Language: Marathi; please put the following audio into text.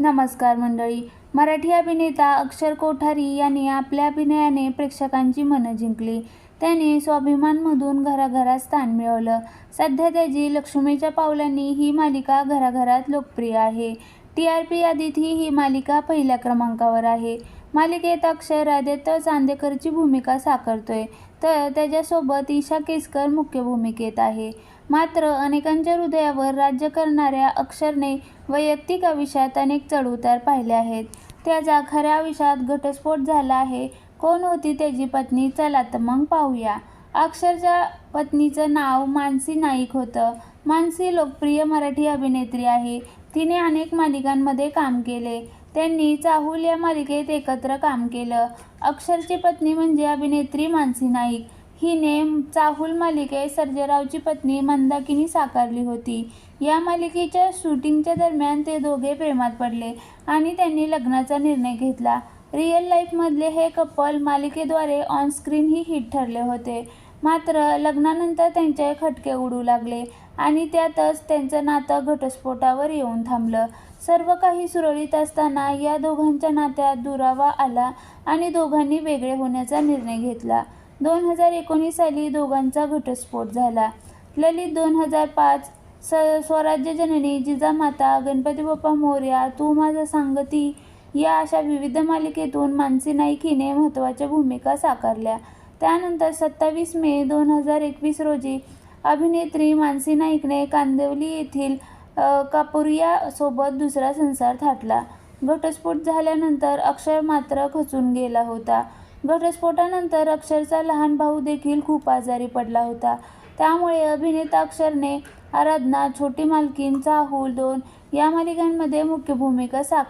नमस्कार मंडळी. मराठी अभिनेता अक्षर कोठारी यांनी आपल्या अभिनयाने प्रेक्षकांची मनं जिंकली. त्याने स्वाभिमानमधून घराघरात स्थान मिळवलं. सध्या त्याची लक्ष्मीच्या पावलांनी ही मालिका घराघरात लोकप्रिय आहे. टी आर पी यादीतही ही मालिका पहिल्या क्रमांकावर आहे. मालिकेत अक्षर आदित्य चांदेकरची भूमिका साकारतोय. तर त्याच्यासोबत ईशा केसकर मुख्य भूमिकेत आहे. मात्र अनेकांच्या हृदयावर राज्य करणाऱ्या अक्षरने वैयक्तिक आयुष्यात अनेक चढउतार पाहिले आहेत. त्याचा खऱ्या आयुष्यात घटस्फोट झाला आहे. कोण होती त्याची पत्नी? चला तर मग पाहूया. अक्षरच्या पत्नीचं नाव मानसी नाईक होतं. मानसी लोकप्रिय मराठी अभिनेत्री आहे. तिने अनेक मालिकांमध्ये काम केले. त्यांनी चाहूल या मालिकेत एकत्र काम केलं. अक्षरची पत्नी म्हणजे अभिनेत्री मानसी नाईक. हिने चाहूल मालिकेत सर्जेरावची पत्नी मंदाकिनी साकारली होती. या मालिकेच्या शूटिंगच्या दरम्यान ते दोघे प्रेमात पडले आणि त्यांनी लग्नाचा निर्णय घेतला. रिअल लाईफमधले हे कपल मालिकेद्वारे ऑनस्क्रीनही हिट ठरले होते. मात्र लग्नानंतर त्यांचे खटके उडू लागले आणि त्यातच त्यांचं नातं घटस्फोटावर येऊन थांबलं. सर्व काही सुरळीत असताना या दोघांच्या नात्यात दुरावा आला आणि दोघांनी वेगळे होण्याचा निर्णय घेतला. दोन हजार एकोणीस साली दोघांचा घटस्फोट झाला. ललित दोन हजार पाच स स्वराज्य जननी जिजामाता गणपती बाप्पा मोर्या तू माझा सांगती या अशा विविध मालिकेतून मानसी नाईक हिने महत्त्वाच्या भूमिका साकारल्या. त्यानंतर सत्तावीस मे दोन हजार एकवीस रोजी अभिनेत्री मानसी नाईकने कांदिवली येथील कापुरियासोबत दुसरा संसार थाटला. घटस्फोट झाल्यानंतर अक्षर मात्र खचून गेला होता. घटस्फोटानंतर अक्षरचा लहान भाऊ देखील खूप आजारी पडला होता. त्यामुळे अभिनेता अक्षरने आराधना छोटी मालकीन चाहूल दोन या मालिकांमध्ये मुख्य भूमिका साकार